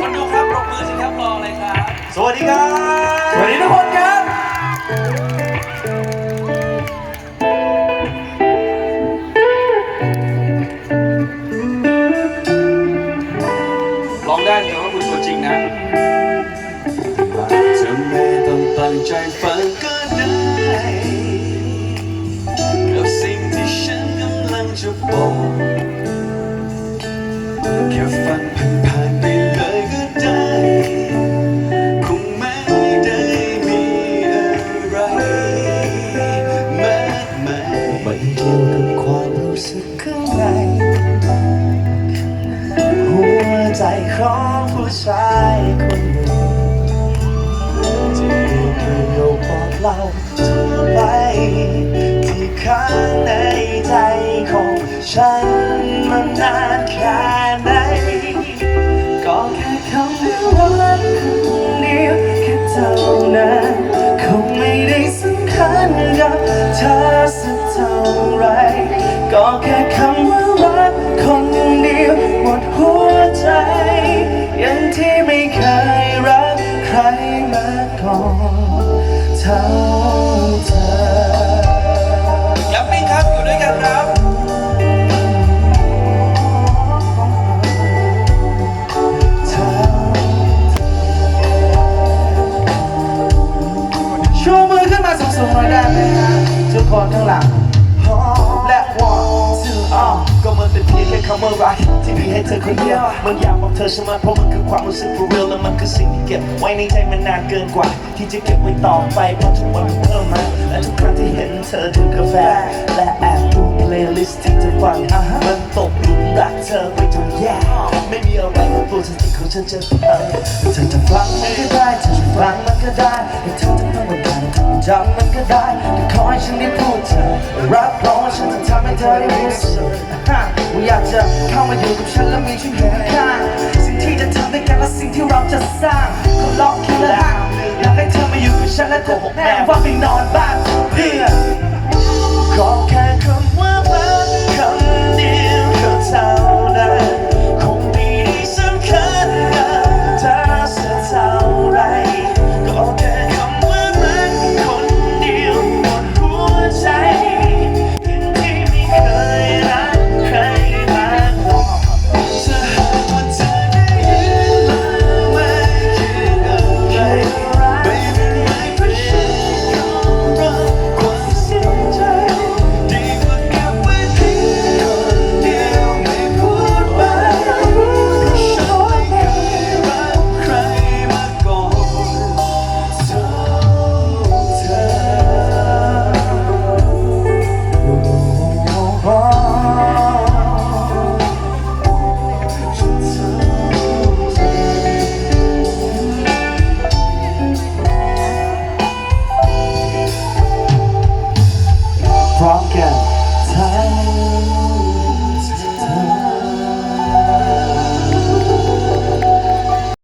คนดูครับปรบมือสิครับรอเลยครับสวัสดีครับสวัสดีทุกคนครับร้องได้เลยว่าคุณตัวจริงนะจะไม่ต้องตั้งใจฟัง ข้างในหัวใจของผู้ชายคนหนึ่งที่มีประโยคบอกเล่าทั่วไปที่ข้างในใจของฉันมันนานแค่ไหนก็แค่คำว่ารักคำเดียวแค่เท่านั้นคงไม่ได้สำคัญกับเธอสักเท่าไร ก็แค่คำว่ารักคนเดียวหมดหัวใจอย่างที่ไม่เคยรักใครมาก่อนเท่าเธอย้ำอีกครับอยู่ด้วยกันครับ ชูมือขึ้นมาสูงๆหน่อยได้ไหมฮะทุกคนข้างหลัง เป็นเพียงแค่คำว่ารักที่มีให้เธอคนเดียวมันอยากบอกเธอใช่ไหมเพราะมันคือความรู้สึก for real และมันคือสิ่งที่เก็บไว้ในใจมันนานเกินกว่า ที่จะเก็บไว้ต่อไปเพราะทุกวันมันเพิ่มมาและทุกครั้งที่เห็นเธอดื่มกาแฟ และแอบดูเพลย์ลิสต์ที่เธอฟังมันตกหลุมรักเธอไปจนแย่ไม่มีอะไรในตัวสติของฉันจะพังเธอจะฟังมันก็ได้ ฉันจะทำให้เธอได้รู้สึกว่าอยากจะเข้ามาอยู่กับฉันและมีฉันอยู่ข้างสิ่งที่จะทำด้วยกันและสิ่งที่เราจะสร้างก็ลองคิดแล้วอยากให้เธอมาอยู่กับฉันและโกหกแม่ว่าไปนอนบ้าน